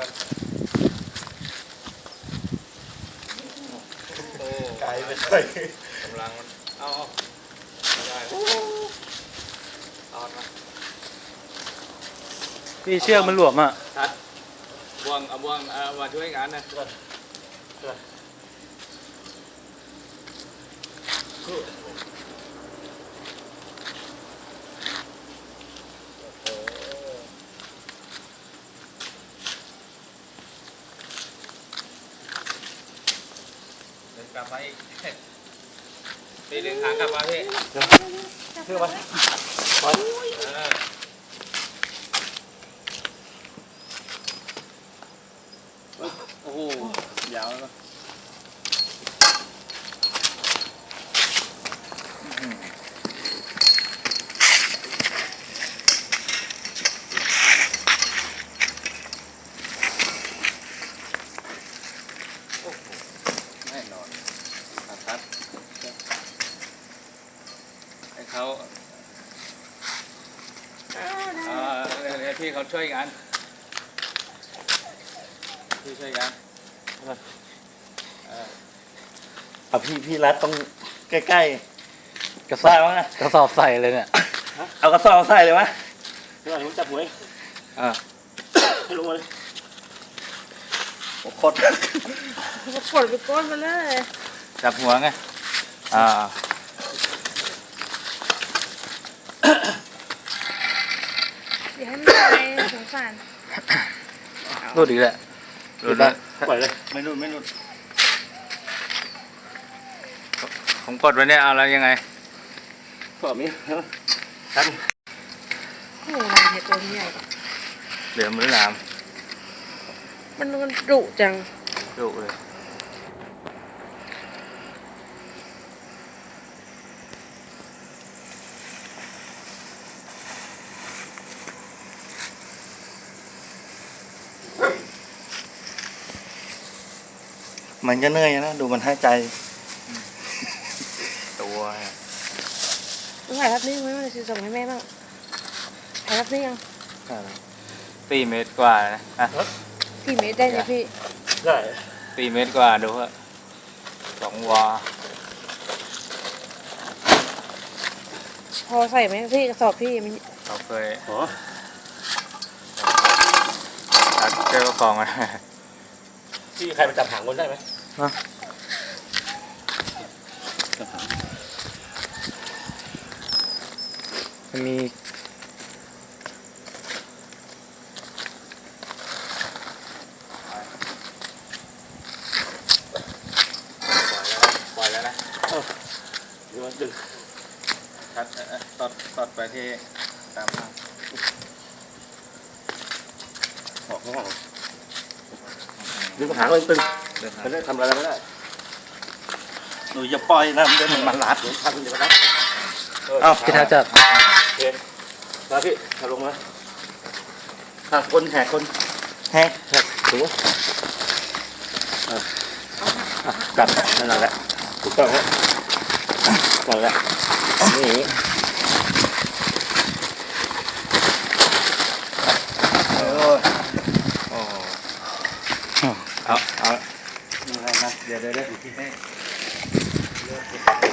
กันโอ้ไกลไปเลยกำลังมัน เอาเอาไม่ได้แล้วเอามาพี่เชือกมันหลวมอะทัดบวงเอาบวงเอามาช่วยกันนะเดินก ลับมาอีกพี่ดึงขากลับมาพี่เชื่อไหมเออโอ้โหยาวแล้ว แน่นอนทัดให้เขาเอ่อเดี๋ยวเดี๋ยว พี่เขาช่วยกัน พี่ช่วยกันเออเอาพี่พี่รัดต้องใกล้ๆกระสอบมั้งนะกระสอบใส่เลยเนี่ย เอากระสอบใส่เลยวะเดี๋ยวผมจับหัวเองอะให้ลงมาเลยโอ้โคตรก็กดไปก้นมาเลย จับหัวไง อ่า อย่า ให้มันไปสงสารรูดอีกแหละรู้แล้วปล่อยเลยไม่นุ่นไม่นุ่นผมกดไว้เนี่ยเอาแล้วยังไงสอบนี้ครับโอ้โหลายเห็ดตัวนี้ใหญ่เหลือมือหลาม มันมันดุจังดุเลย มันก็เหนื่อยนะ ดูมันให้ใจ ตัวต้องถ่ายภาพนี้ไว้มาจะส่งให้แม่บ้างถ่ายภาพนี้ยังสี่เมตรกว่านะอะกี่เมตรได้เนี่ยพี่ได้สี่เมตรกว่าดูฮะสองวาพอใส่ไหมพี่กระสอบพี่มันเราเคยโอ้ตัดเจ้าของอะ พี่ใครมาจับหางคนได้ไหมมันมีปล่อยแล้วนะเดี๋ยวดึงตัดเอ่อเอ่อตอดตอดไปที่ตามข้างออกข้างนอก ดึงหางมันตึงเดินทางมันได้ทำอะไรไม่ได้หนูอย่าปล่อยนะมันจะมันรัดเดี๋ยวทำเดี๋ยวรัดเอ้าพี่ท้าจับโอเคมาพี่ถ้าลงมาหากคนแหกคนแหกแหกถูกอะอะจับนั่นแหละถูกต้องแล้วนั่นแหละนี่โอ้เอา เอาเอาเดี๋ยวเดี๋ยวเดี๋ยว